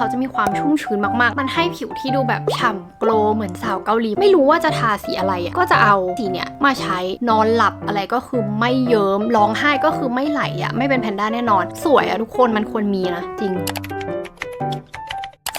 เขาจะมีความชุ่มชื้นมากๆ มันให้ผิวที่ดูแบบฉ่ำโกลว์เหมือนสาวเกาหลี ไม่รู้ว่าจะทาสีอะไรอะก็จะเอาสีเนี้ยมาใช้นอนหลับอะไรก็คือไม่เยิ้มร้องไห้ก็คือไม่ไหลอะไม่เป็นแพนด้าแน่นอน สวยอะทุกคนมันควรมีนะจริง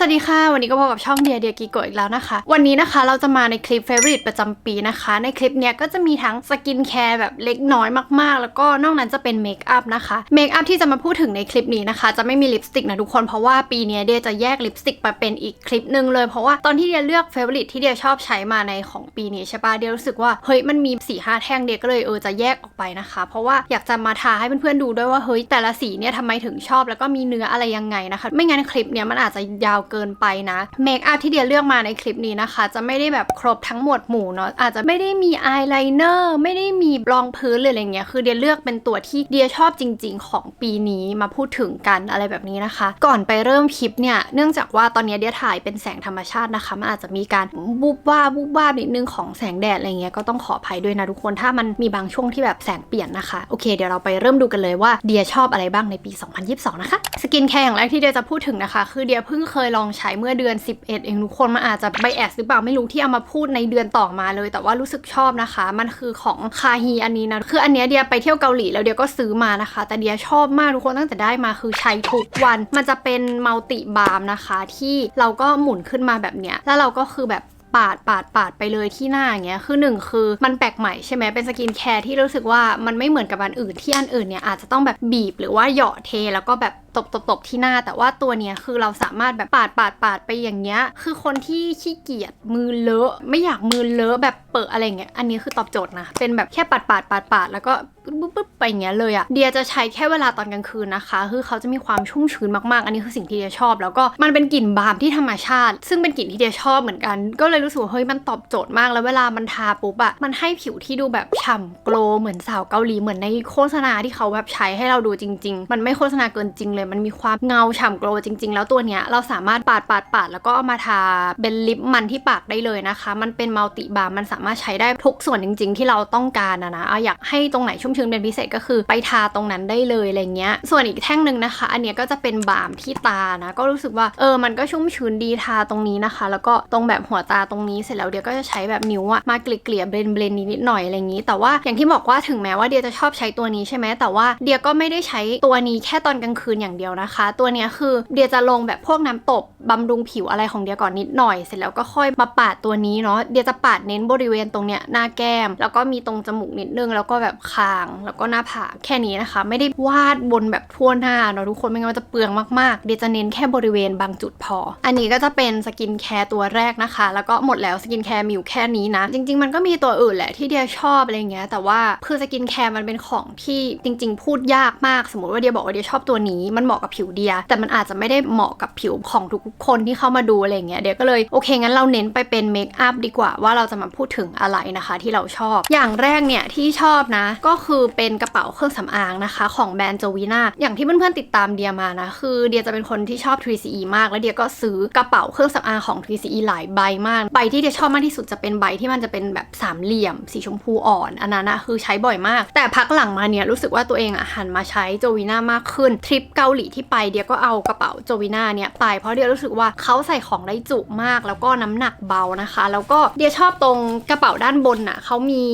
สวัสดีค่ะ วันนี้ก็พบกับช่องเดียเดียกิโกอีกแล้วนะคะ วันนี้นะคะเราจะมาในคลิป Favorite ประจำปีนะคะ ในคลิปเนี้ยก็จะมีทั้งสกินแคร์แบบเล็กน้อยมากๆ แล้วก็นอกนั้นจะเป็นเมคอัพนะคะเมคอัพที่จะมาพูดถึงในคลิปนี้นะคะ จะไม่มีลิปสติกนะทุกคนเพราะว่าปีนี้เดียจะแยกลิปสติกมาเป็นอีกคลิปหนึ่งเลยเพราะว่าตอนที่เดียเลือก Favorite ที่เดียชอบใช้มาในของปีนี้ใช่ปะเดียรู้สึกว่าเฮ้ยมันมี4ีห้าแท่งเดียก็เลยเออจะแยกออกไปนะคะ เพราะว่าอยากจะมาทาให้เพื่อนๆดูด้วยว่าเฮ้ยแต่ละสีเนี่ยทำไมถึงชอบ แล้วก็มีเนื้ออะไรยังไงนะคะ ไม่งั้นคลิปเนี้ยมันอาจจะยาวเกินไปนะเมคอัพที่เดียเลือกมาในคลิปนี้นะคะ จะไม่ได้แบบครบทั้งหมดหมู่เนาะอาจจะไม่ได้มีอายไลเนอร์ไม่ได้มีรองพื้นหรืออะไรเงี้ยคือเดียเลือกเป็นตัวที่เดียชอบจริง ๆ ของปีนี้มาพูดถึงกันอะไรแบบนี้นะคะ ก่อนไปเริ่มคลิปเนี่ยเนื่องจากว่าตอนนี้เดียถ่ายเป็นแสงธรรมชาตินะคะมันอาจจะมีการบูบว่าบบูบว่าบนิดนึงของแสงแดดอะไรเงี้ยก็ต้องขออภัยด้วยนะทุกคนถ้ามันมีบางช่วงที่แบบแสงเปลี่ยนนะคะโอเคเดี๋ยวเราไปเริ่มดูกันเลยว่าเดียชอบอะไรบ้างในปี 2022 นะคะสกินแคร์อย่างแรกที่เดียจะพูดถึงนะคะ คือเดียเพิ่งเคยลองใช้เมื่อเดือน 11 เองทุกคนมันอาจจะไบแอสหรือเปล่าไม่รู้ที่เอามาพูดในเดือนต่อมาเลย แต่ว่ารู้สึกชอบนะคะ มันคือของคาฮีอันนี้นะคืออันเนี้ยเดียไปเที่ยวเกาหลีแล้วเดียก็ซื้อมานะคะ แต่เดียชอบมากทุกคนตั้งแต่ได้มาคือใช้ทุกวัน มันจะเป็นมัลติบาร์มนะคะ ที่เราก็หมุนขึ้นมาแบบเนี้ยแล้วเราก็คือแบบปาดปาดปาดไปเลยที่หน้าอย่างเงี้ยคือหนึ่งคือมันแปลกใหม่ใช่ไหมเป็นสกินแคร์ที่รู้สึกว่ามันไม่เหมือนกับอันอื่นที่อันอื่นเนี่ยอาจจะต้องแบบบีบหรือว่าเหยาะเทแล้วก็แบบตบตบตบที่หน้า แต่ว่าตัวเนี้ยคือเราสามารถแบบปาดปาดปาดไปอย่างเงี้ย คือคนที่ขี้เกียจมือเลอะ ไม่อยากมือเลอะแบบเปิดอะไรเงี้ย อันนี้คือตอบโจทย์นะ เป็นแบบแค่ปาดปาดปาดปาดแล้วก็ปึ๊บปึ๊บไปอย่างเงี้ยเลยอะเดียจะใช้แค่เวลาตอนกลางคืนนะคะ คือเขาจะมีความชุ่มชื้นมากๆ อันนี้คือสิ่งที่เดียชอบ แล้วก็มันเป็นกลิ่นบาล์มที่ธรรมชาติ ซึ่งเป็นกลิ่นที่เดียชอบเหมือนกัน ก็เลยรู้สึกว่าเฮ้ยมันตอบโจทย์มาก แล้วเวลามันทาปุ๊บอะมันให้ผิวที่ดูแบบฉ่ำโกลเหมือนสาวเกาหลี เหมือนในโฆษณาที่เขาแบบใช้ให้เราดูจริง ๆ มันไม่โฆษณาเกินจริงเลยมันมีความเงาฉ่ำโกลจริง ๆ แล้วตัวเนี้ยเราสามารถปาดปาดปาดแล้วก็เอามาทาเป็นลิปมันที่ปากได้เลยนะคะ มันเป็นมัลติบาร์มันสามารถใช้ได้ทุกส่วนจริง ๆ ที่เราต้องการนะนะเอาอยากให้ตรงไหนชุ่มชื้นเป็นพิเศษก็คือไปทาตรงนั้นได้เลยอะไรเงี้ย ส่วนอีกแท่งหนึ่งนะคะ อันเนี้ยก็จะเป็นบาล์มที่ตานะก็รู้สึกว่าเออมันก็ชุ่มชื้นดีทาตรงนี้นะคะ แล้วก็ตรงแบบหัวตาตรงนี้เสร็จแล้วเดียก็จะใช้แบบนิ้วอะมาเกลี่ยเบลนเบลนนิดหน่อยอะไรอย่างนี้ แต่ว่าอย่างที่บอกว่าถึงแม้ว่าเดียจะชอบใช้ตัวนี้ใช่ไหมแต่ว่าเดียก็ไม่ได้ใช้ตัวนี้แค่ตอนกลางคืนอย่างเดียวนะคะ ตัวเนี้ยคือเดียจะลงแบบพวกน้ำตบบำรุงผิวอะไรของเดียก่อนนิดหน่อย เสร็จแล้วก็ค่อยมาปาดตัวนี้เนาะเดียจะปาดเน้นบริเวณตรงเนี้ยหน้าแก้ม แล้วก็มีตรงจมูกนิดนึงแล้วก็แบบคาง แล้วก็หน้าผากแค่นี้นะคะ ไม่ได้วาดบนแบบทั่วหน้าเนาะทุกคนไม่งั้นมันจะเปลืองมากๆ เดียจะเน้นแค่บริเวณบางจุดพอ อันนี้ก็จะเป็นสกินแคร์ตัวแรกนะคะ แล้วก็หมดแล้วสกินแคร์มีอยู่แค่นี้นะ จริง ๆ มันก็มีตัวอื่นแหละที่เดียชอบอะไรเงี้ยแต่ว่าคือสกินแคร์มันเป็นของที่จริง ๆ พูดยากมากสมมติว่าเดียบอกว่าเดียชอบตัวนี้มันเหมาะกับผิวเดีย แต่มันอาจจะไม่ได้เหมาะกับผิวของทุกๆคนที่เข้ามาดูอะไรเงี้ยเดียก็เลยโอเคงั้นเราเน้นไปเป็นเมคอัพดีกว่าว่าเราจะมาพูดถึงอะไรนะคะที่เราชอบ อย่างแรกเนี่ยที่ชอบนะ ก็คือเป็นกระเป๋าเครื่องสำอางนะคะ ของแบรนด์โจวีนาอย่างที่เพื่อนๆติดตามเดียมานะ คือเดียจะเป็นคนที่ชอบ 3CE มาก แล้วเดียก็ซื้อกระเป๋าเครื่องสำอางของ 3CE หลายใบมาก ใบที่เดียชอบมากที่สุดจะเป็นใบที่มันจะเป็นแบบสามเหลี่ยม สีชมพูอ่อนอันนั้นนะคือใช้บ่อยมาก แต่พักหลังมาเนี่ยรู้สึกว่าตัวเองอะหันมาใช้โจวีนามากขึ้นทริปเกาหลีที่ไปเดียก็เอากระเป๋าโจวิน่าเนี่ยไปเพราะเดียรู้สึกว่าเขาใส่ของได้จุมาก แล้วก็น้ำหนักเบานะคะ แล้วก็เดียชอบตรงกระเป๋าด้านบนน่ะเขามี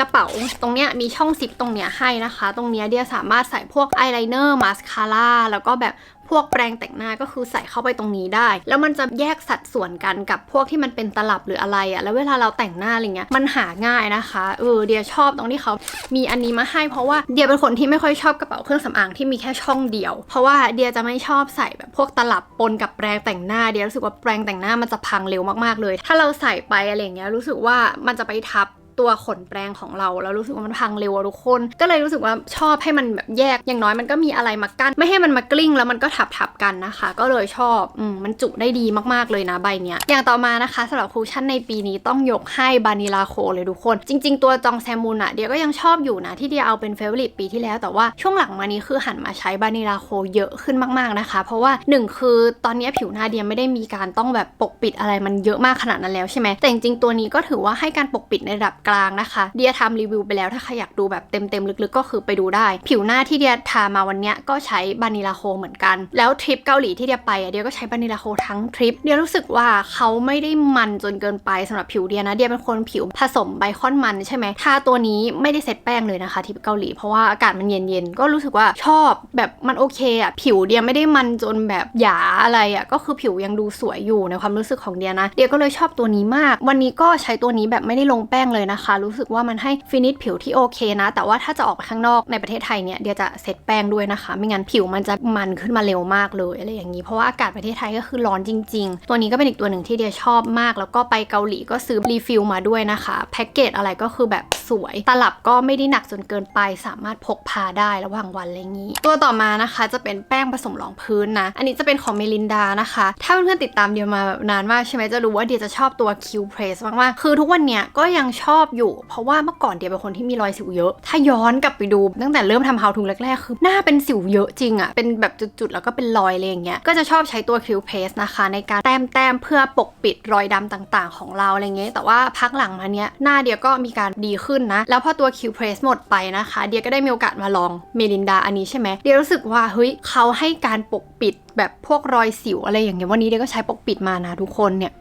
กระเป๋าตรงเนี้ยมีช่องซิปตรงเนี้ยให้นะคะ ตรงเนี้ยเดียสามารถใส่พวกอายไลเนอร์มาสคาร่าแล้วก็แบบ พวกแปรงแต่งหน้าก็คือใส่เข้าไปตรงนี้ได้ แล้วมันจะแยกสัดส่วนกันกับพวกที่มันเป็นตลับหรืออะไรอะแล้วเวลาเราแต่งหน้าอะไรเงี้ยมันหาง่ายนะคะเออเดียชอบตรงที่เขามีอันนี้มาให้ เพราะว่าเดียเป็นคนที่ไม่ค่อยชอบกระเป๋าเครื่องสำอางที่มีแค่ช่องเดียว เพราะว่าเดียจะไม่ชอบใส่แบบพวกตลับปนกับแปรงแต่งหน้าเดียรู้สึกว่าแปรงแต่งหน้ามันจะพังเร็วมากๆเลย ถ้าเราใส่ไปอะไรเงี้ยรู้สึกว่ามันจะไปทับ ตัวขนแปรงของเราแล้วรู้สึกว่ามันพังเร็วอะทุกคน ก็เลยรู้สึกว่าชอบให้มันแบบแยกอย่างน้อยมันก็มีอะไรมากั้นไม่ให้มันมากลิ้งแล้วมันก็ทับทับกันนะคะ ก็เลยชอบอืมมันจุได้ดีมากๆเลยนะใบเนี้ยอย่างต่อมานะคะสำหรับคูชั่นในปีนี้ต้องยกให้บานิลาโคเลยทุกคน จริง ๆ ตัวจองแซมูนอะเดียก็ยังชอบอยู่นะที่เดียเอาเป็นเฟเวอร์ลิตปีที่แล้วแต่ว่าช่วงหลังมานี้คือหันมาใช้บานิลาโคเยอะขึ้นมากๆนะคะ เพราะว่าหนึ่งคือตอนนี้ผิวหน้าเดียไม่ได้มีการต้องแบบปกปิดอะไรมันเยอะมากขนาดนั้นแล้วใช่ไหมแต่จริงๆตัวนี้ก็ถือว่าให้การปกปิดในระดับกลางนะคะเดียทำรีวิวไปแล้วถ้าใครอยากดูแบบเต็มๆลึกๆ ก็คือไปดูได้ ผิวหน้าที่เดียทามาวันเนี้ยก็ใช้บานิลาโคเหมือนกัน แล้วทริปเกาหลีที่เดียไปอะเดียก็ใช้บานิลาโคทั้งทริปเดียรู้สึกว่าเขาไม่ได้มันจนเกินไปสำหรับผิวเดียนะเดียเป็นคนผิวผสมไบคอนมันใช่ไหมทาตัวนี้ไม่ได้เซ็ตแป้งเลยนะคะที่เกาหลีเพราะว่าอากาศมันเย็นๆก็รู้สึกว่าชอบแบบมันโอเคอะผิวเดียไม่ได้มันจนแบบหยาอะไรอะก็คือผิวยังดูสวยอยู่ในความรู้สึกของเดียนะเดียก็เลยชอบตัวนี้มาก วันนี้ก็ใช้ตัวนี้แบบไม่ได้ลงแป้งเลยนะคะ รู้สึกว่ามันให้ฟินิชผิวที่โอเคนะ แต่ว่าถ้าจะออกไปข้างนอกในประเทศไทยเนี่ยเดี๋ยวจะเซ็ตแป้งด้วยนะคะ ไม่งั้นผิวมันจะมันขึ้นมาเร็วมากเลยอะไรอย่างนี้เพราะว่าอากาศประเทศไทยก็คือร้อนจริง ๆ ตัวนี้ก็เป็นอีกตัวหนึ่งที่เดียชอบมาก แล้วก็ไปเกาหลีก็ซื้อรีฟิลมาด้วยนะคะแพ็กเกจอะไรก็คือแบบสวย ตลับก็ไม่ได้หนักจนเกินไป สามารถพกพาได้ระหว่างวันอะไรอย่างนี้ ตัวต่อมานะคะจะเป็นแป้งผสมรองพื้นนะ อันนี้จะเป็นของเมลินดานะคะ ถ้าเพื่อนๆติดตามเดียมาแบบนานมากใช่ไหมจะรู้ว่าเดียจะชอบตัว Q Press มากๆคือทุกวันเนี้ยก็ยังชอบอยู่ เพราะว่าเมื่อก่อนเดียเป็นคนที่มีรอยสิวเยอะ ถ้าย้อนกลับไปดูตั้งแต่เริ่มทำ How to แรกๆ คือหน้าเป็นสิวเยอะจริงอะเป็นแบบจุดๆ แล้วก็เป็นรอยอะไรอย่างเงี้ย ก็จะชอบใช้ตัว Q Press นะคะ ในการแต้มแต้มๆเพื่อปกปิดรอยดำต่างๆ ของเราอะไรเงี้ย แต่ว่าพักหลังมาเนี้ยหน้าเดียก็มีการดีขึ้นนะ แล้วพอตัว Q Press หมดไปนะคะ เดียก็ได้มีโอกาสมาลองเมลินดาอันนี้ใช่ไหมเดียรู้สึกว่าเฮ้ยเขาให้การปกปิดแบบพวกรอยสิวอะไรอย่างเงี้ยวันนี้เดียก็ใช้ปกปิดมานะทุกคนเนี่ย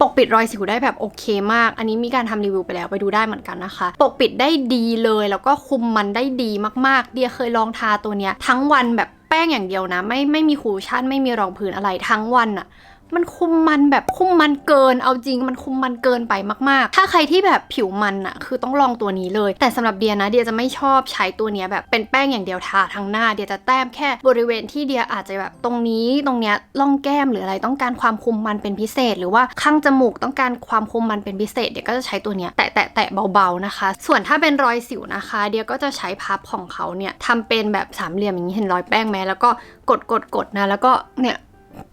ปกปิดรอยสิวได้แบบโอเคมาก อันนี้มีการทำรีวิวไปแล้วไปดูได้เหมือนกันนะคะ ปกปิดได้ดีเลยแล้วก็คุมมันได้ดีมากๆ เดียเคยลองทาตัวเนี้ยทั้งวันแบบแป้งอย่างเดียวนะ ไม่ไม่มีคูชั่นไม่มีรองพื้นอะไรทั้งวันอะ มันคุมมันแบบคุมมันเกิน เอาจริงมันคุมมันเกินไปมากๆ ถ้าใครที่แบบผิวมันอะคือต้องลองตัวนี้เลย แต่สำหรับเดียนะเดียจะไม่ชอบใช้ตัวเนี้ยแบบเป็นแป้งอย่างเดียวทาทั้งหน้าเดียจะแต้มแค่บริเวณที่เดียอาจจะแบบตรงนี้ตรงเนี้ยล่องแก้มหรืออะไรต้องการความคุมมันเป็นพิเศษ หรือว่าข้างจมูกต้องการความคุมมันเป็นพิเศษเดียก็จะใช้ตัวเนี้ยแตะแตะแตะเบาๆนะคะ ส่วนถ้าเป็นรอยสิวนะคะ เดียก็จะใช้พับของเขาเนี่ยทำเป็นแบบสามเหลี่ยมอย่างนี้เห็นรอยแป้งไหมแล้วก็กดกดกดนะแล้วก็เนี่ย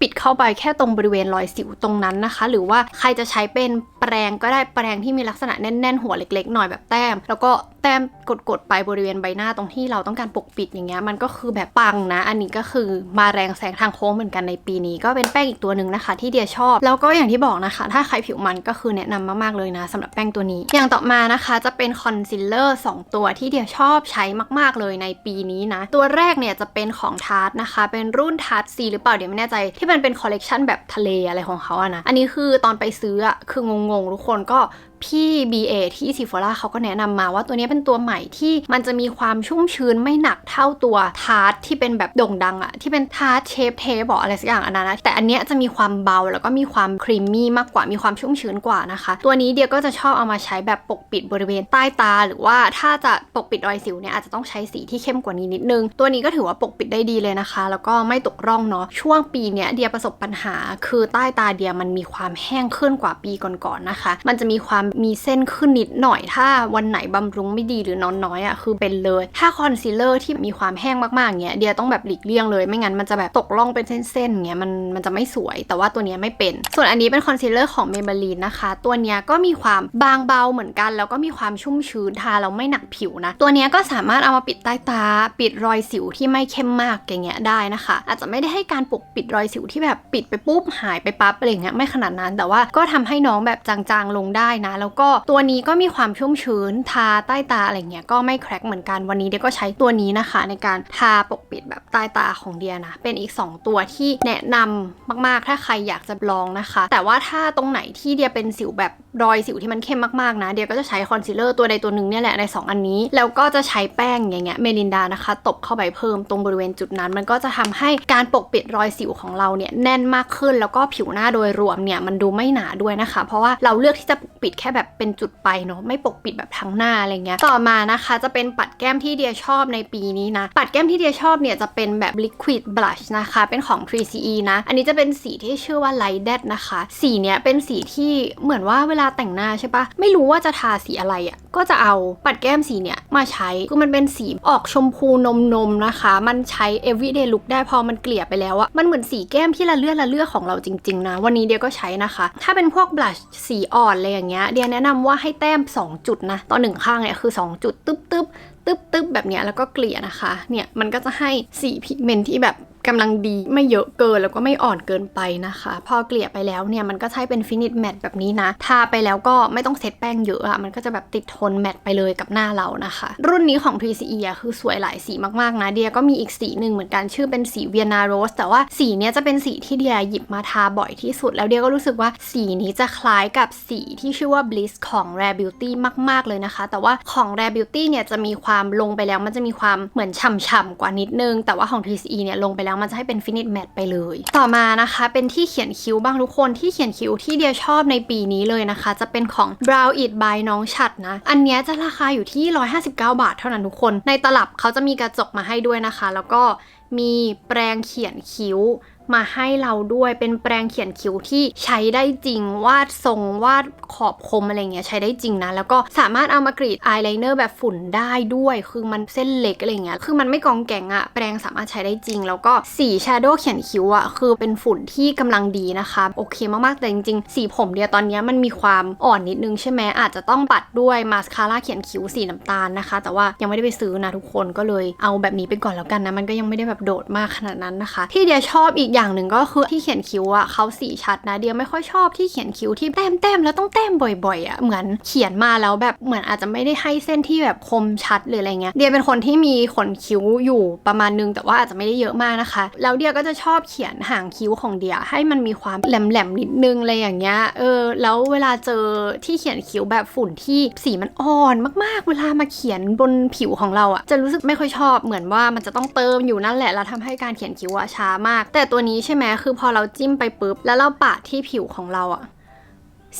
ปิดเข้าไปแค่ตรงบริเวณรอยสิวตรงนั้นนะคะ หรือว่าใครจะใช้เป็นแปรงก็ได้แปรงที่มีลักษณะแน่น ๆ หัวเล็ก ๆ หน่อยแบบแต้ม แล้วก็แต้มกดๆไปบริเวณใบหน้าตรงที่เราต้องการปกปิดอย่างเงี้ยมันก็คือแบบปังนะ อันนี้ก็คือมาแรงแซงทางโค้งเหมือนกันในปีนี้ ก็เป็นแป้งอีกตัวหนึ่งนะคะ ที่เดียชอบ แล้วก็อย่างที่บอกนะคะ ถ้าใครผิวมันก็คือแนะนำมากๆเลยนะสำหรับแป้งตัวนี้ อย่างต่อมานะคะจะเป็นคอนซีลเลอร์2ตัวที่เดียชอบใช้มาก ๆเลยในปีนี้นะ ตัวแรกเนี่ยจะเป็นของทาร์ตนะคะ เป็นรุ่นทาร์ตซีหรือเปล่าเดี๋ยวไม่แน่ใจที่มันเป็นคอลเลกชันแบบทะเลอะไรของเขาอะนะ อันนี้คือตอนไปซื้ออะคืองงๆ ทุกคนก็ พี่ BA ที่ซีฟอร่าเขาก็แนะนำมาว่าตัวนี้เป็นตัวใหม่ที่มันจะมีความชุ่มชื้นไม่หนักเท่าตัวทาร์ตที่เป็นแบบโด่งดังอะที่เป็นทาร์ตเชฟเทปบอกอะไรสักอย่างอันนั้นนะแต่อันเนี้ยจะมีความเบาแล้วก็มีความครีมมี่มากกว่ามีความชุ่มชื้นกว่านะคะ ตัวนี้เดียก็จะชอบเอามาใช้แบบปกปิดบริเวณใต้ตา หรือว่าถ้าจะปกปิดรอยสิวเนี่ยอาจจะต้องใช้สีที่เข้มกว่านี้นิดนึง ตัวนี้ก็ถือว่าปกปิดได้ดีเลยนะคะ แล้วก็ไม่ตกร่องเนาะช่วงปีเนี้ยเดียประสบปัญหา คือใต้ตาเดียมันมีความแห้งขึ้นกว่าปีก่อนๆนะคะ มันจะมีความมีเส้นขึ้นนิดหน่อย ถ้าวันไหนบำรุงไม่ดีหรือนอนน้อยอะ่ะคือเป็นเลย ถ้าคอนซีลเลอร์ที่มีความแห้งมากๆเงี้ยเดียต้องแบบหลีกเลี่ยงเลยไม่งั้นมันจะแบบตกร่องเป็นเส้นๆเงี้ยมันมันจะไม่สวย แต่ว่าตัวเนี้ยไม่เป็น ส่วนอันนี้เป็นคอนซีลเลอร์ของเมเบลีนนะคะ ตัวเนี้ยก็มีความบางเบาเหมือนกัน แล้วก็มีความชุ่มชื้นทาแล้วไม่หนักผิวนะ ตัวเนี้ยก็สามารถเอามาปิดใต้ตา ปิดรอยสิวที่ไม่เข้มมากอย่างเงี้ยได้นะคะ อาจจะไม่ได้ให้การปกปิดรอยสิวที่แบบปิดไปปุ๊บหายไปปั๊บอะไรเงี้ยไม่ขนาดนั้น แต่ว่าก็ทำให้น้องแบบจางๆลงได้นะแล้วก็ตัวนี้ก็มีความชุ่มชื้น ทาใต้ตาอะไรเงี้ยก็ไม่แครกเหมือนกันวันนี้เดียก็ใช้ตัวนี้นะคะ ในการทาปกปิดแบบใต้ตาของเดียนะ เป็นอีก 2 ตัวที่แนะนำมากๆ ถ้าใครอยากจะลองนะคะ แต่ว่าถ้าตรงไหนที่เดียเป็นสิวแบบรอยสิวที่มันเข้มมากๆนะ เดียก็จะใช้คอนซีลเลอร์ตัวใดตัวหนึ่งเนี่ยแหละใน 2 อันนี้ แล้วก็จะใช้แป้งอย่างเงี้ยเมลินดานะคะ ตบเข้าไปเพิ่มตรงบริเวณจุดนั้น มันก็จะทำให้การปกปิดรอยสิวของเราเนี่ยแน่นมากขึ้น แล้วก็ผิวหน้าโดยรวมเนี่ยมันดูไม่หนาด้วยนะคะ เพราะว่าเราเลือกที่จะปกปิดแค่แบบเป็นจุดไปเนาะไม่ปกปิดแบบทั้งหน้าอะไรเงี้ยต่อมานะคะจะเป็นปัดแก้มที่เดียชอบในปีนี้นะ ปัดแก้มที่เดียชอบเนี่ยจะเป็นแบบ liquid blush นะคะ เป็นของ 3CE นะ อันนี้จะเป็นสีที่ชื่อว่า light d ead นะคะ สีเนี้ยเป็นสีที่เหมือนว่าเวลาแต่งหน้าใช่ปะไม่รู้ว่าจะทาสีอะไรอะ่ะก็จะเอาปัดแก้มสีเนี้ยมาใช้คือมันเป็นสีออกชมพูนมนมๆนะคะ มันใช้ everyday look ได้พอมันเกลี่ยไปแล้วอะมันเหมือนสีแก้มที่ละเลือดละเลือดของเราจริง ๆ นะ วันนี้เดียก็ใช้นะคะ ถ้าเป็นพวก blush สีอ่อนอะไรอย่างเงี้ยเดียแนะนำว่าให้แต้ม 2 จุดนะต่อหนึ่งข้างเนี่ยคือ 2 จุดตึ๊บตึ๊บตึ๊บตึ๊บแบบเนี้ยแล้วก็เกลี่ยนะคะ เนี่ยมันก็จะให้สีพิกเมนต์ที่แบบ กำลังดีไม่เยอะเกินแล้วก็ไม่อ่อนเกินไปนะคะ พอเกลี่ยไปแล้วเนี่ยมันก็ใช้เป็นฟินิชแมตแบบนี้นะ ทาไปแล้วก็ไม่ต้องเซตแป้งเยอะอะมันก็จะแบบติดทนแมตไปเลยกับหน้าเรานะคะ รุ่นนี้ของ 3CE อะคือสวยหลายสีมากๆนะ เดียก็มีอีกสีหนึ่งเหมือนกันชื่อเป็นสีเวียนาโรสแต่ว่าสีเนี้ยจะเป็นสีที่เดียหยิบมาทาบ่อยที่สุด แล้วเดียก็รู้สึกว่าสีนี้จะคล้ายกับสีที่ชื่อว่า Bliss ของ Rare Beauty มาก ๆเลยนะคะ แต่ว่าของ Rare Beauty เนี่ยจะมีความลงไปแล้วมันจะมีความเหมือนฉ่ำๆกว่านิดนึง แต่ว่าของ 3CE เนี่ยลงไปแล้วมันจะให้เป็นฟินิชแมทไปเลย ต่อมานะคะเป็นที่เขียนคิ้วบ้างทุกคนที่เขียนคิ้วที่เดียชอบในปีนี้เลยนะคะ จะเป็นของ Brow It by น้องฉัดนะ อันนี้จะราคาอยู่ที่ 159 บาทเท่านั้นทุกคน ในตลับเขาจะมีกระจกมาให้ด้วยนะคะ แล้วก็มีแปรงเขียนคิ้ว มาให้เราด้วยเป็นแปรงเขียนคิ้วที่ใช้ได้จริงวาดทรงวาดขอบคมอะไรเงี้ยใช้ได้จริงนะ แล้วก็สามารถเอามากรีดอายไลเนอร์แบบฝุ่นได้ด้วย คือมันเส้นเล็กอะไรเงี้ยคือมันไม่กองแกงอะแปรงสามารถใช้ได้จริง แล้วก็สีชาโดว์เขียนคิ้วอะคือเป็นฝุ่นที่กำลังดีนะคะ โอเคมากๆแต่จริงๆ สีผมเดียตอนนี้มันมีความอ่อนนิดนึงใช่ไหมอาจจะต้องปัดด้วยมาสคาร่าเขียนคิ้วสีน้ำตาลนะคะ แต่ว่ายังไม่ได้ไปซื้อนะทุกคนก็เลยเอาแบบนี้ไปก่อนแล้วกันนะมันก็ยังไม่ได้แบบโดดมากขนาดนั้นนะคะ ที่เดียชอบอีกอย่างหนึ่งก็คือที่เขียนคิ้วอะเขาสีชัดนะเดียไม่ค่อยชอบที่เขียนคิ้วที่แต้มแต้มแล้วต้องแต้มบ่อยๆอะเหมือนเขียนมาแล้วแบบเหมือนอาจจะไม่ได้ให้เส้นที่แบบคมชัดหรืออะไรเงี้ยเดียเป็นคนที่มีขนคิ้วอยู่ประมาณนึงแต่ว่าอาจจะไม่ได้เยอะมากนะคะ แล้วเดียก็จะชอบเขียนหางคิ้วของเดียให้มันมีความแหลมๆนิดนึงอะไรอย่างเงี้ยเออแล้วเวลาเจอที่เขียนคิ้วแบบฝุ่นที่สีมันอ่อนมากๆ เวลามาเขียนบนผิวของเราอะจะรู้สึกไม่ค่อยชอบเหมือนว่ามันจะต้องเติมอยู่นั่นแหละแล้วทำให้การเขียนคิ้วอะช้ามาก แต่ตัวนี้ใช่ไหมคือพอเราจิ้มไปปุ๊บ แล้วเราปาที่ผิวของเราอะ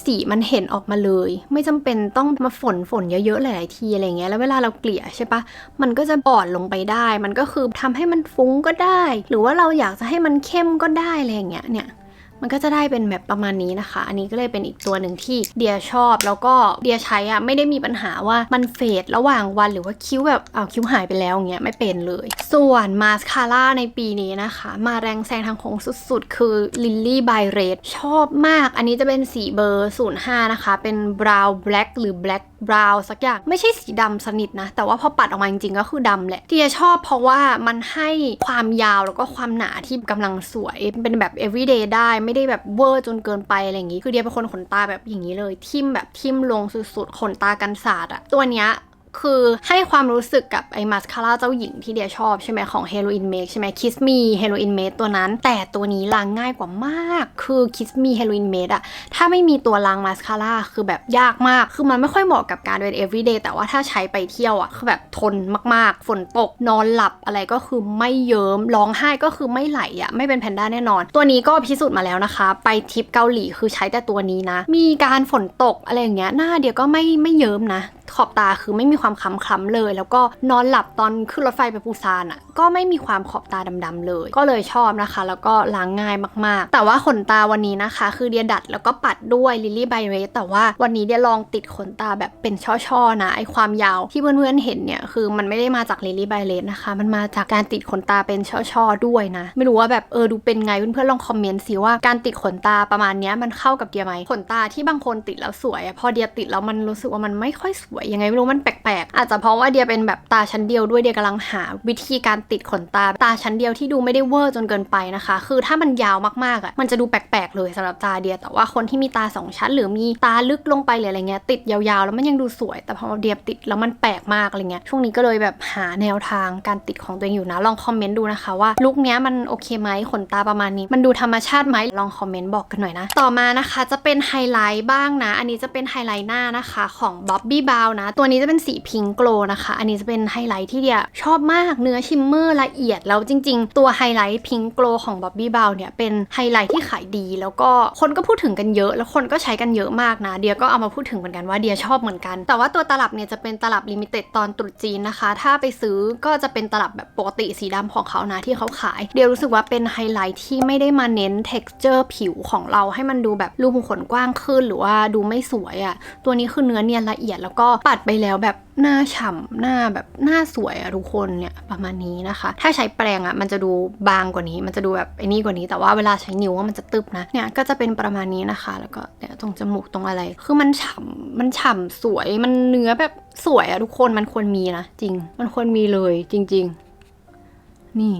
สีมันเห็นออกมาเลย ไม่จำเป็นต้องมาฝนฝนเยอะๆหลายๆทีอะไรเงี้ยแล้วเวลาเราเกลี่ยใช่ปะมันก็จะอ่อนลงไปได้ มันก็คือทำให้มันฟุ้งก็ได้ หรือว่าเราอยากจะให้มันเข้มก็ได้อะไรเงี้ยเนี่ย มันก็จะได้เป็นแบบประมาณนี้นะคะ อันนี้ก็เลยเป็นอีกตัวหนึ่งที่เดียชอบ แล้วก็เดียใช้อะไม่ได้มีปัญหาว่ามันเฟดระหว่างวันหรือว่าคิ้วแบบเอาคิ้วหายไปแล้วอย่างเงี้ยไม่เป็นเลย ส่วนมาสคาร่าในปีนี้นะคะ มาแรงแซงทางโค้งสุดๆ คือ Lily by Red ชอบมาก อันนี้จะเป็นสีเบอร์ 05 นะคะ เป็น brown black หรือ black บราวน์สักอย่างไม่ใช่สีดำสนิทนะ แต่ว่าพอปัดออกมาจริงๆก็คือดำแหละที่จะชอบเพราะว่ามันให้ความยาวแล้วก็ความหนาที่กำลังสวยเป็นแบบ everyday ได้ไม่ได้แบบเวอร์จนเกินไปอะไรอย่างงี้ คือเดียเป็นคนขนตาแบบอย่างนี้เลย ทิมแบบทิมลงสุดๆขนตากันศาสตร์อะตัวเนี้ย คือให้ความรู้สึกกับไอ้มาสคาร่าเจ้าหญิงที่เดียชอบใช่ไหมของ Hero In Make ใช่ไหม Kiss Me Hero In Make ตัวนั้น แต่ตัวนี้ล้างง่ายกว่ามาก คือ Kiss Me Hero In Make อะถ้าไม่มีตัวล้างมาสคาร่าคือแบบยากมาก คือมันไม่ค่อยเหมาะกับการเป็น everyday แต่ว่าถ้าใช้ไปเที่ยวอะคือแบบทนมากๆ ฝนตกนอนหลับอะไรก็คือไม่เยิ้มร้องไห้ก็คือไม่ไหลอะไม่เป็นแพนด้าแน่นอน ตัวนี้ก็พิสูจน์มาแล้วนะคะ ไปทริปเกาหลีคือใช้แต่ตัวนี้นะ มีการฝนตกอะไรอย่างเงี้ยหน้าเดียวก็ไม่ไม่เยิ้มนะ ขอบตาคือไม่มีความคล้ำๆเลย แล้วก็นอนหลับตอนขึ้นรถไฟไปปูซานอะ่ะก็ไม่มีความขอบตาดำๆเลย ก็เลยชอบนะคะ แล้วก็ล้างง่ายมากๆ แต่ว่าขนตาวันนี้นะคะ คือเดียดัดแล้วก็ปัดด้วยลิลลี่ไบเรสแต่ว่าวันนี้เดียลองติดขนตาแบบเป็นช่อๆนะไอความยาวที่เพื่อนๆเห็นเนี่ยคือมันไม่ได้มาจากลิลลี่ไบเรสนะคะ มันมาจากการติดขนตาเป็นช่อๆด้วยนะ ไม่รู้ว่าแบบเออดูเป็นไงเพื่อนๆลองคอมเมนต์สิว่าการติดขนตาประมาณนี้มันเข้ากับเดียไหมขนตาที่บางคนติดแล้วสวยพอเดียติดแล้วมันรู้สึกว่ามันไม่ค่อยสวยยังไงไม่รู้มันแปลกๆอาจจะเพราะว่าเดียเป็นแบบตาชั้นเดียวด้วยเดียกำลังหา วิธีการติดขนตาตาชั้นเดียวที่ดูไม่ได้เวอร์จนเกินไปนะคะ คือถ้ามันยาวมากๆอะมันจะดูแปลกๆเลยสำหรับตาเดีย แต่ว่าคนที่มีตาสองชั้น หรือมีตาลึกลงไปหรืออะไรเงี้ยติดยาวๆ แล้วมันยังดูสวย แต่พอเดียติดแล้วมันแปลกมากอะไรเงี้ยช่วงนี้ก็เลยแบบหาแนวทางการติดของตัวเองอยู่นะลองคอมเมนต์ดูนะคะว่าลุคนี้มันโอเคไหมขนตาประมาณนี้ มันดูธรรมชาติไหมลองคอมเมนต์บอกกันหน่อยนะต่อมานะคะจะเป็นไฮไลท์บ้างนะ อันนี้จะเป็นไฮไลท์หน้านะคะของ Bobbi Brown นะ ตัวนี้จะเป็นสีพิงโกลนะคะ อันนี้จะเป็นไฮไลท์ที่เดียชอบมากเนื้อชิมเมอร์ละเอียด แล้วจริง ๆ ตัวไฮไลท์พิงโกลของ Bobbi Brown เนี่ยเป็นไฮไลท์ที่ขายดี แล้วก็คนก็พูดถึงกันเยอะ แล้วคนก็ใช้กันเยอะมากนะเดียก็เอามาพูดถึงเหมือนกันว่าเดียชอบเหมือนกัน แต่ว่าตัวตลับเนี่ยจะเป็นตลับลิมิเต็ดตอนตรุษจีนนะคะ ถ้าไปซื้อก็จะเป็นตลับแบบปกติสีดำของเขานะที่เขาขาย เดียรู้สึกว่าเป็นไฮไลท์ที่ไม่ได้มาเน้น texture ผิวของเราให้มันดูแบบรูขุมขนกว้างขึ้น หรือว่าดูไม่สวยอะ่ะตัวนี้คือเนื้อเนียนละเอียดแล้วก็ปัดไปแล้วแบบหน้าฉ่ำหน้าแบบหน้าสวยอะทุกคนเนี่ยประมาณนี้นะคะ ถ้าใช้แปรงอะมันจะดูบางกว่านี้ มันจะดูแบบไอ้นี่กว่านี้ แต่ว่าเวลาใช้นิ้วอะมันจะตึบนะเนี่ยก็จะเป็นประมาณนี้นะคะ แล้วก็เนี่ยตรงจมูกตรงอะไร คือมันฉ่ำมันฉ่ำสวยมันเนื้อแบบสวยอะทุกคนมันควรมีนะจริง มันควรมีเลยจริง ๆ นี่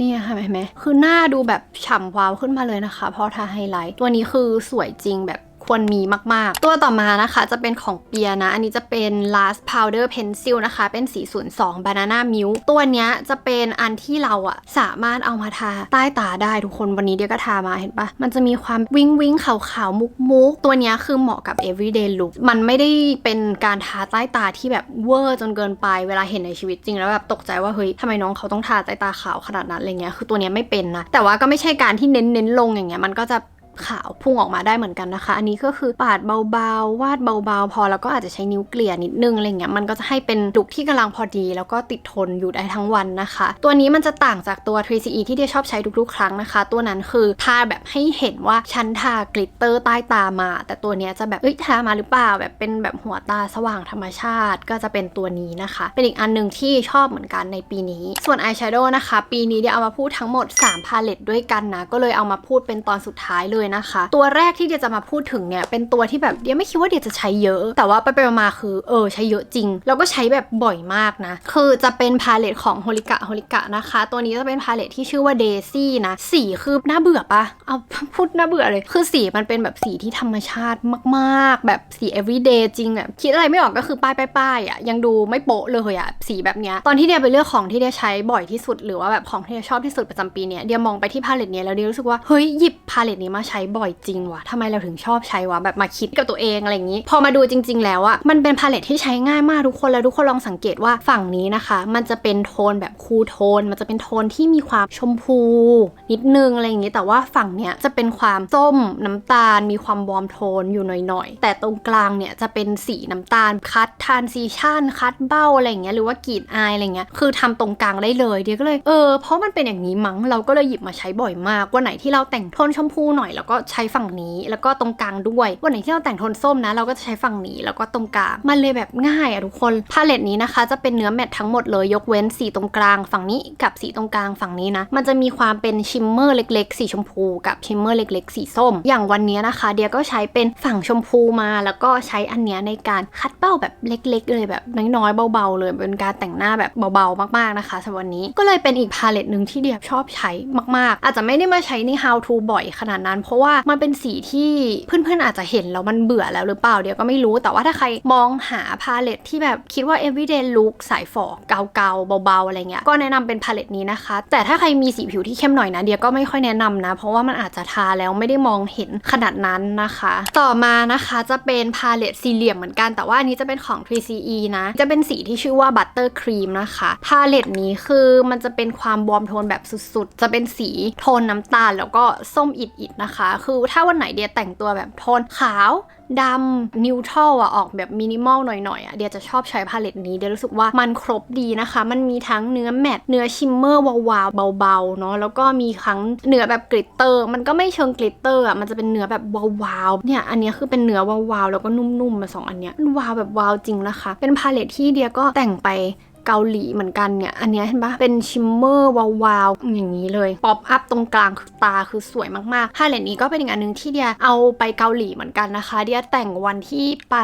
นี่ค่ะเห็นไหมคือหน้าดูแบบฉ่ำวาวขึ้นมาเลยนะคะ เพราะทาไฮไลท์ ตัวนี้คือสวยจริงแบบ ควรมีมาก ๆ ตัวต่อมานะคะจะเป็นของเปียนะ อันนี้จะเป็น last powder pencil นะคะ เป็นสี02 banana milk ตัวเนี้ยจะเป็นอันที่เราอะสามารถเอามาทาใต้ตาได้ทุกคนวันนี้เดียก็ทามาเห็นปะมันจะมีความวิงวิงขาวขาวมุกมุกตัวเนี้ยคือเหมาะกับ everyday look มันไม่ได้เป็นการทาใต้ตาที่แบบเวอร์จนเกินไปเวลาเห็นในชีวิตจริงแล้วแบบตกใจว่าเฮ้ยทำไมน้องเขาต้องทาใต้ตาขาวขนาดนั้นอะไรเงี้ยคือตัวเนี้ยไม่เป็นนะแต่ว่าก็ไม่ใช่การที่เน้นเน้นลงอย่างเงี้ยมันก็จะ ขาวพุ่งออกมาได้เหมือนกันนะคะ อันนี้ก็คือปาดเบาๆ วาดเบาๆ พอแล้วก็อาจจะใช้นิ้วเกลี่ยนิดนึงอะไรเงี้ยมันก็จะให้เป็นลุคที่กำลังพอดี แล้วก็ติดทนอยู่ได้ทั้งวันนะคะ ตัวนี้มันจะต่างจากตัว 3CE ที่เดียชอบใช้ทุกๆ ครั้งนะคะ ตัวนั้นคือทาแบบให้เห็นว่าฉันทากลิตเตอร์ใต้ตามา แต่ตัวนี้จะแบบเอ้ยทามาหรือเปล่าแบบเป็นแบบหัวตาสว่างธรรมชาติ ก็จะเป็นตัวนี้นะคะ เป็นอีกอันหนึ่งที่ชอบเหมือนกันในปีนี้ ส่วนอายแชโดว์นะคะ ปีนี้เดียเอามาพูดทั้งหมด3พาเลตด้วยกันนะก็เลยเอามาพูดเป็นตอนสุดท้ายเลยนะคะ ตัวแรกที่เดียจะมาพูดถึงเนี่ยเป็นตัวที่แบบเดียไม่คิดว่าเดียจะใช้เยอะ แต่ว่าไปไปมาคือเออใช้เยอะจริง แล้วก็ใช้แบบบ่อยมากนะ คือจะเป็นพาเลตของโฮลิกะโฮลิกะนะคะ ตัวนี้จะเป็นพาเลตที่ชื่อว่าเดซี่นะ สีคือน่าเบื่อปะเอาพูดน่าเบื่อเลย คือสีมันเป็นแบบสีที่ธรรมชาติมากๆ แบบสี everyday จริงแบบคิดอะไรไม่ออกก็คือป้ายป้ายอะยังดูไม่โป๊ะเลยอะสีแบบเนี้ยตอนที่เดียไปเลือกของที่เดียใช้บ่อยที่สุดหรือว่าแบบของที่เดียชอบที่สุดประจำปีเนี้ยเดียมองไปที่พาเลตเนี้ยแล้วเดียรู้สึกว่าเฮ้ยหยิบพาเลตนี้มาใช้บ่อยจริงวะทำไมเราถึงชอบใช้วะแบบมาคิดกับตัวเองอะไรอย่างนี้ พอมาดูจริง ๆ แล้วอะมันเป็นพาเลตที่ใช้ง่ายมากทุกคนแล้วทุกคนลองสังเกตว่าฝั่งนี้นะคะ มันจะเป็นโทนแบบคูลโทน มันจะเป็นโทนที่มีความชมพู นิดนึงอะไรอย่างนี้ แต่ว่าฝั่งเนี้ยจะเป็นความส้มน้ำตาล มีความวอร์มโทนอยู่หน่อยๆแต่ตรงกลางเนี่ยจะเป็นสีน้ำตาลคัดทานซีชันคัดเบ้าอะไรอย่างเงี้ยหรือว่ากรีดอายอะไรเงี้ยคือทำตรงกลางได้เลยเดียก็เลยเออเพราะมันเป็นอย่างนี้มั้งเราก็เลยหยิบมาใช้บ่อยมากวันไหนที่เราแต่งโทนชมพูหน่อยแล้วก็ใช้ฝั่งนี้แล้วก็ตรงกลางด้วยวันไหนที่เราแต่งโทนส้มนะ เราก็จะใช้ฝั่งนี้แล้วก็ตรงกลางมันเลยแบบง่ายอะทุกคนพาเลตนี้นะคะจะเป็นเนื้อแมททั้งหมดเลยยกเว้นสีตรงกลางฝั่งนี้กับสีตรงกลางฝั่งนี้นะ มันจะมีความเป็นชิมเมอร์เล็กๆ สีชมพู กับชิมเมอร์เล็กๆ สีส้ม อย่างวันนี้นะคะ เดียก็ใช้เป็นฝั่งชมพูมา แล้วก็ใช้อันเนี้ยในการคัดเป้าแบบเล็ก ๆ เลยแบบน้อยๆเบาๆ เลยเป็นการแต่งหน้าแบบเบาๆ มากๆนะคะสำหรับวันนี้ก็เลยเป็นอีกพาเลตหนึ่งที่เดียชอบใช้มากๆ อาจจะไม่ได้มาใช้ใน how to บ่อยขนาดนั้นเพราะว่ามันเป็นสีที่เพื่อนๆอาจจะเห็นแล้วมันเบื่อแล้วหรือเปล่าเดียวก็ไม่รู้ แต่ว่าถ้าใครมองหาพาเลตที่แบบคิดว่า everyday look สายฝอเกาๆเบาๆอะไรเงี้ยก็แนะนำเป็นพาเลตนี้นะคะ แต่ถ้าใครมีสีผิวที่เข้มหน่อยนะเดียก็ไม่ค่อยแนะนำนะ เพราะว่ามันอาจจะทาแล้วไม่ได้มองเห็นขนาดนั้นนะคะ ต่อมานะคะจะเป็นพาเลตสี่เหลี่ยมเหมือนกันแต่ว่าอันนี้จะเป็นของ 3CE นะ จะเป็นสีที่ชื่อว่า butter cream นะคะพาเลตนี้คือมันจะเป็นความวอมโทนแบบสุดๆ จะเป็นสีโทนน้ำตาลแล้วก็ส้มอิดๆนะคะคือถ้าวันไหนเดียแต่งตัวแบบโทนขาวดำนิวทรัลอะออกแบบมินิมอลหน่อยๆอะเดียจะชอบใช้พาเลตนี้เดียรู้สึกว่ามันครบดีนะคะ มันมีทั้งเนื้อแมตเนื้อชิมเมอร์วาวๆเบาๆเนาะแล้วก็มีทั้งเนื้อแบบกลิตเตอร์ มันก็ไม่เชิงกลิตเตอร์อะมันจะเป็นเนื้อแบบวาวๆเนี่ยอันนี้คือเป็นเนื้อวาวๆแล้วก็นุ่มๆมาสองอันเนี้ยวาวแบบวาวจริงนะคะ เป็นพาเลตที่เดียก็แต่งไป เกาหลีเหมือนกันเนี่ย อันเนี้ยเห็นปะเป็นชิมเมอร์วาวๆ อย่างนี้เลย ป๊อปอัพตรงกลางคือตาคือสวยมากๆพาเลตนี้ก็เป็นอีกอันหนึงที่เดียเอาไปเกาหลีเหมือนกันนะคะ เดียแต่งวันที่ไป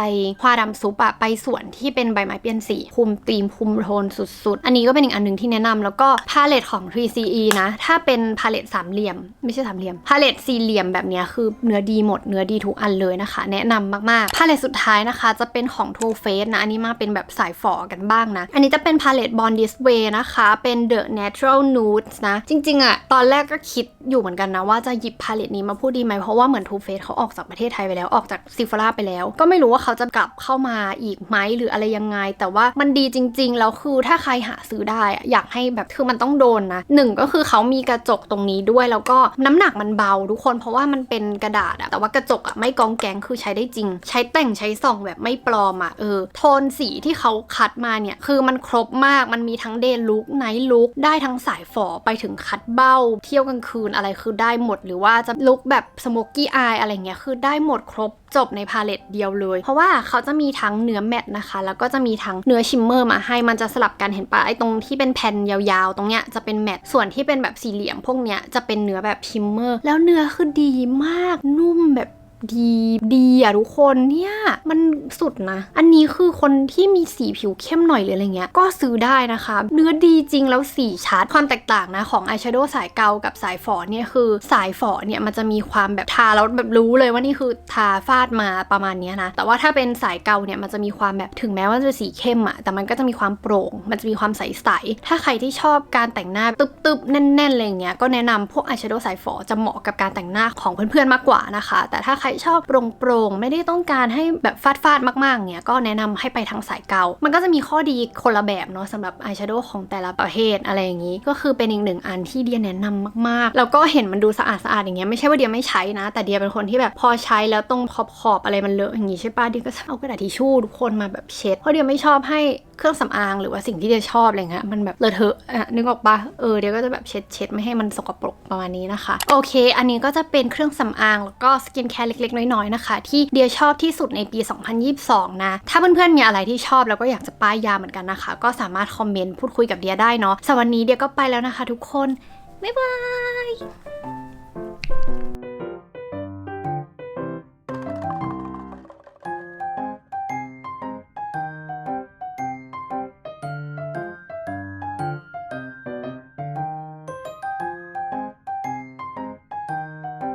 ควาดำซุปอะไปสวนที่เป็นใบไม้เปลี่ยนสีคุมธีมคุมโทนสุดๆ อันนี้ก็เป็นอีกอันหนึงที่แนะนำแล้วก็พาเลตของ 3CE นะ ถ้าเป็นพาเลตสามเหลี่ยม ไม่ใช่สามเหลี่ยม พาเลตสี่เหลี่ยมแบบนี้คือเนื้อดีหมด เนื้อดีทุกอันเลยนะคะ แนะนำมากๆ พาเลตสุดท้ายนะคะ จะเป็นของ Too Faced นะ อันนี้มาเป็นแบบสายฝอกันบ้างนะ อันนี้จะเป็นพาเลต Bond This Way นะคะ เป็น The Natural Nudes นะ จริง ๆอะตอนแรกก็คิดอยู่เหมือนกันนะ ว่าจะหยิบพาเลตนี้มาพูดดีไหม เพราะว่าเหมือน Too Faced เขาออกจากประเทศไทยไปแล้ว ออกจากซิฟราไปแล้ว ก็ไม่รู้ว่าเขาจะกลับเข้ามาอีกไหมหรืออะไรยังไง แต่ว่ามันดีจริง ๆ แล้วคือถ้าใครหาซื้อได้อะอยากให้แบบคือมันต้องโดนนะหนึ่งก็คือเขามีกระจกตรงนี้ด้วย แล้วก็น้ำหนักมันเบาทุกคน เพราะว่ามันเป็นกระดาษอะแต่ว่ากระจกอะไม่กองแกงคือใช้ได้จริง ใช้แต่งใช้ส่องแบบไม่ปลอมอะเออโทนสีที่เขาคัดมาเนี่ยคือมันครบมากมันมีทั้งเดย์ลุคไนท์ลุคได้ทั้งสายฝอไปถึงคัดเบ้า เที่ยวกลางคืนอะไรคือได้หมด หรือว่าจะลุคแบบสโมกกี้อายอะไรเงี้ยคือได้หมดครบจบในพาเลตเดียวเลย เพราะว่าเขาจะมีทั้งเนื้อแมตนะคะ แล้วก็จะมีทั้งเนื้อชิมเมอร์มาให้มันจะสลับกันเห็นปะไอ้ตรงที่เป็นแผ่นยาวๆ ตรงเนี้ยจะเป็นแมตส่วนที่เป็นแบบสี่เหลี่ยมพวกเนี้ยจะเป็นเนื้อแบบชิมเมอร์ แล้วเนื้อคือดีมากนุ่มแบบ ดีดีอะทุกคนเนี่ยมันสุดนะ อันนี้คือคนที่มีสีผิวเข้มหน่อยหรืออะไรเงี้ย ก็ซื้อได้นะคะ เนื้อดีจริงแล้วสีชัดความแตกต่างนะ ของอายแชโดว์สายเกากับสายฝอเนี่ยคือสายฝอเนี่ยมันจะมีความแบบทาแล้วแบบรู้เลยว่านี่คือทาฟาดมาประมาณนี้นะแต่ว่าถ้าเป็นสายเกาเนี่ยมันจะมีความแบบถึงแม้ว่าจะสีเข้มอะแต่มันก็จะมีความโปร่ง มันจะมีความใสๆถ้าใครที่ชอบการแต่งหน้าตึบๆแน่นๆอะไรเงี้ยก็แนะนำพวกอายแชโดว์สายฝอจะเหมาะกับการแต่งหน้าของเพื่อนๆมากกว่านะคะ แต่ถ้าใครชอบโปร่งๆ ไม่ได้ต้องการให้แบบฟาดๆมากๆเนี่ยก็แนะนำให้ไปทางสายเกา มันก็จะมีข้อดีคนละแบบเนาะสำหรับอายแชโดว์ของแต่ละประเภทอะไรอย่างนี้ ก็คือเป็นอีกหนึ่งอันที่เดียแนะนำมากๆ แล้วก็เห็นมันดูสะอาดสะอาดอย่างเงี้ยไม่ใช่ว่าเดียไม่ใช้นะ แต่เดียเป็นคนที่แบบพอใช้แล้วตรงขอบๆอะไรมันเลอะอย่างงี้ใช่ปะเดียก็จะเอากระดาษทิชชู่ทุกคนมาแบบเช็ดเพราะเดียไม่ชอบให้ เครื่องสำอางหรือว่าสิ่งที่เดียชอบอะไรเงี้ยมันแบบเลอะเทอะอะนึกออกปะเออเดียก็จะแบบเช็ดเช็ดไม่ให้มันสกปรกประมาณนี้นะคะ โอเค อันนี้ก็จะเป็นเครื่องสำอางแล้วก็สกินแคร์เล็ก ๆ น้อยๆนะคะ ที่เดียชอบที่สุดในปี 2022 นะ ถ้าเพื่อนๆมีอะไรที่ชอบแล้วก็อยากจะป้ายยาเหมือนกันนะคะ ก็สามารถคอมเมนต์พูดคุยกับเดียได้เนาะสำหรับวันนี้เดียก็ไปแล้วนะคะ ทุกคนบ๊ายบาย